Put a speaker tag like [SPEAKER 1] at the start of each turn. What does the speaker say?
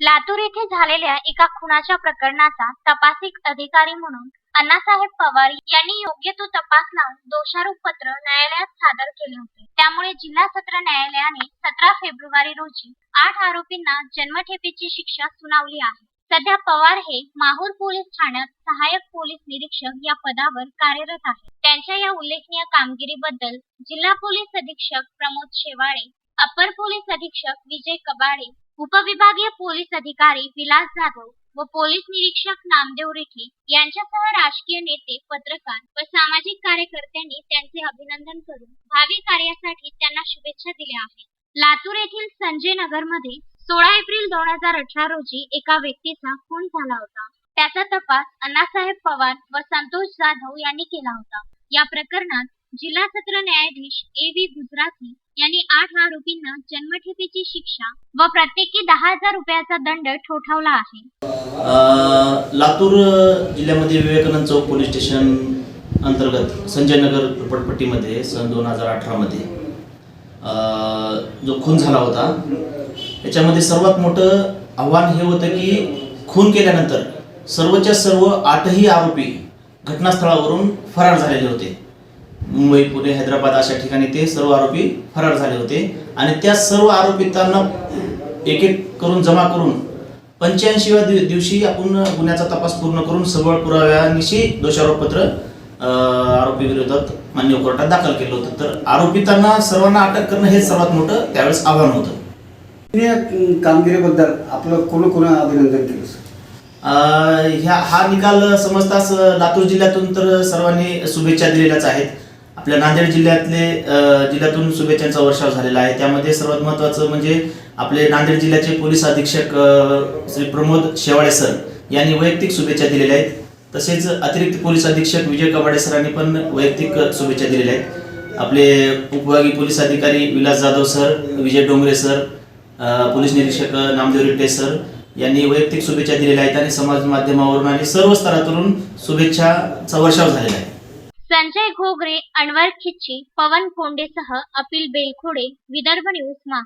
[SPEAKER 1] लातूर येथे झालेल्या एका खुनाच्या प्रकरणाचा तपासिक अधिकारी म्हणून अण्णासाहेब पवार यांनी योग्य तो तपास लावून दोषारोप पत्र न्यायालयात सादर केले होते. त्यामुळे जिल्हा सत्र न्यायालयाने सतरा फेब्रुवारी रोजी आठ आरोपींना जन्मठेपेची शिक्षा सुनावली आहे. सध्या पवार हे माहूर पोलीस ठाण्यात सहाय्यक पोलीस निरीक्षक या पदावर कार्यरत आहेत. त्यांच्या या उल्लेखनीय कामगिरीबद्दल जिल्हा पोलीस अधीक्षक प्रमोद शेवाळे अपर पोलीस अधीक्षक विजय कबाडे उपविभागीय पोलीस अधिकारी विलास जाधव व पोलीस निरीक्षक नामदेव रेखे यांच्यासह राजकीय नेते पत्रकार व सामाजिक कार्यकर्त्यांनी त्यांचे अभिनंदन करून भावी कार्यासाठी त्यांना शुभेच्छा दिल्या आहेत. लातूर येथील संजय नगरमध्ये सोळा एप्रिल दोन हजार अठरा रोजी एका व्यक्तीचा खून झाला होता. त्याचा तपास अण्णासाहेब पवार व संतोष जाधव यांनी केला होता. या प्रकरणात जिल्हा सत्र न्यायाधीश ए व्ही गुजराती यांनी आठ आरोपींना जन्मठेपेची शिक्षा व प्रत्येकी दहा हजार रुपयाचा दंड ठोठावला आहे.
[SPEAKER 2] लातूर जिल्ह्यामध्ये विवेकानंद चौक पोलीस स्टेशन अंतर्गत संजय नगर झोपडपट्टीमध्ये सन दोन हजार अठरामध्ये जो खून झाला होता याच्यामध्ये सर्वात मोठं आव्हान हे होतं की खून केल्यानंतर सर्वच्या सर्व आठही आरोपी घटनास्थळावरून फरार झालेले होते. मुंबई पुणे हैदराबाद अशा ठिकाणी ते सर्व आरोपी फरार झाले होते. आणि त्या सर्व आरोपितांना एक एक करून जमा करून पंच्याऐंशीव्या दिव दिवशी आपण गुन्ह्याचा तपास पूर्ण करून सबळ पुराव्यानिशी दोषारोपपत्र आरोपी विरोधात मान्य कोर्टात दाखल केलं होतं. तर आरोपितांना सर्वांना अटक करणं हे सर्वात मोठं त्यावेळेस आव्हान होतं.
[SPEAKER 3] या कामगिरीबद्दल आपलं कोण कोण अभिनंदन केलं
[SPEAKER 2] ह्या हा निकाल समजताच लातूर जिल्ह्यातून तर सर्वांनी शुभेच्छा दिलेल्याच आहेत. आपल्या नांदेड जिल्ह्यातले जिल्ह्यातून शुभेच्छांचा वर्षाव झालेला आहे. त्यामध्ये सर्वात महत्त्वाचं म्हणजे आपले नांदेड जिल्ह्याचे पोलीस अधीक्षक श्री प्रमोद शेवाळे सर यांनी वैयक्तिक शुभेच्छा दिलेल्या आहेत. तसेच अतिरिक्त पोलीस अधीक्षक विजय कबाडे सरांनी पण वैयक्तिक शुभेच्छा दिलेल्या आहेत. आपले उपभागी पोलीस अधिकारी Vilas Jadhav sir Vijay Dongre sir police निरीक्षक नामदेव रिट्टे सर यांनी वैयक्तिक शुभेच्छा दिलेल्या आहेत आणि समाज माध्यमावरून आणि सर्व स्तरातून शुभेच्छाचा वर्षाव झालेला आहे.
[SPEAKER 1] संजय घोगरे अनवर खिच्ची पवन कोंडेसह अपिल बेलखोडे विदर्भ न्यूज माह.